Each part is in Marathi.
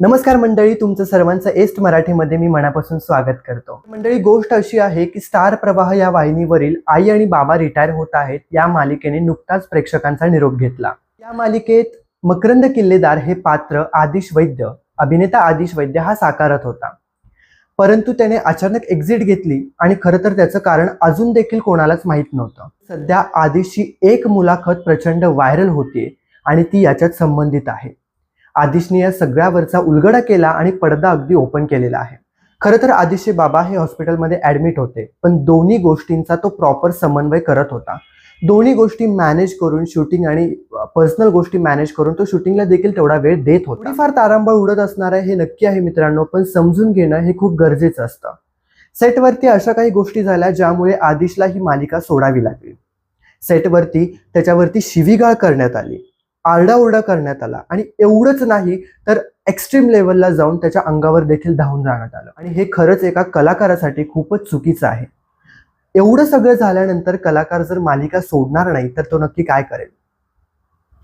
नमस्कार मंडळी तुमचं सर्वांचं एस्ट मराठीमध्ये मी मनापासून स्वागत करतो. मंडळी गोष्ट अशी आहे की स्टार प्रवाह या वाहिनीवरील आई आणि बाबा रिटायर होत आहेत या मालिकेने नुकताच प्रेक्षकांचा निरोप घेतला. या मालिकेत मकरंद किल्लेदार हे पात्र आदिश वैद्य अभिनेता आदिश वैद्य हा साकारत होता. परंतु त्याने अचानक एक्झिट घेतली आणि खरं तर त्याचं कारण अजून देखील कोणालाच माहीत नव्हतं. सध्या आदिशची एक मुलाखत प्रचंड व्हायरल होते आणि ती याच्यात संबंधित आहे. आदिशने या सगळ्यावरचा उलगडा केला आणि पडदा अगदी ओपन केलेला आहे. खरं तर आदिशचे बाबा हे हॉस्पिटलमध्ये ऍडमिट होते पण दोन्ही गोष्टींचा तो प्रॉपर समन्वय करत होता. दोन्ही गोष्टी मॅनेज करून शूटिंग आणि पर्सनल गोष्टी मॅनेज करून तो शूटिंगला देखील तेवढा वेळ देत होता. फार तारांबळ उडत असणार आहे हे नक्की आहे मित्रांनो पण समजून घेणं हे खूप गरजेचं असतं. सेटवरती अशा काही गोष्टी झाल्या ज्यामुळे आदिशला ही मालिका सोडावी लागली. सेटवरती त्याच्यावरती शिवीगाळ करण्यात आली. आरडाओरडा करण्यात आला आणि एवढंच नाही तर एक्स्ट्रीम लेवलला जाऊन त्याच्या अंगावर देखील धावून जाण्यात आलं. आणि हे खरंच एका कलाकारासाठी खूपच चुकीचं आहे. एवढं सगळं झाल्यानंतर कलाकार जर मालिका सोडणार नाही तर तो नक्की काय करेल?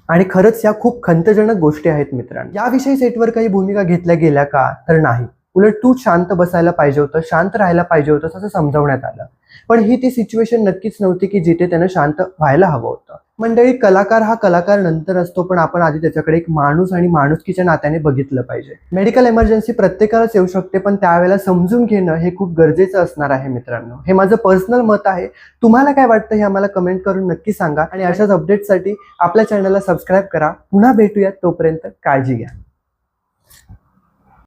आणि खरंच या खूप खंतजनक गोष्टी आहेत मित्रांनो. याविषयी सेटवर काही भूमिका घेतल्या गेल्या का? तर नाही. उलट तू शांत बसायला पाहिजे होतं शांत राहायला पाहिजे होतं असं समजावण्यात आलं. पण ही ती सिच्युएशन नक्कीच नव्हती की जिथे त्यानं शांत व्हायला हवं होतं. मंडळी कलाकार हा कलाकार नंतर असतो पण आपण आधी त्याच्याकडे एक माणूस आणि माणुसकीच्या नात्याने बघितलं पाहिजे. मेडिकल इमर्जन्सी प्रत्येकालाच येऊ शकते पण त्यावेळेला समजून घेणं हे खूप गरजेचं असणार आहे मित्रांनो. हे माझं पर्सनल मत आहे. तुम्हाला काय वाटतं हे आम्हाला कमेंट करून नक्की सांगा. आणि अशाच अपडेटसाठी आपल्या चॅनलला सबस्क्राईब करा. पुन्हा भेटूयात. तोपर्यंत काळजी घ्या.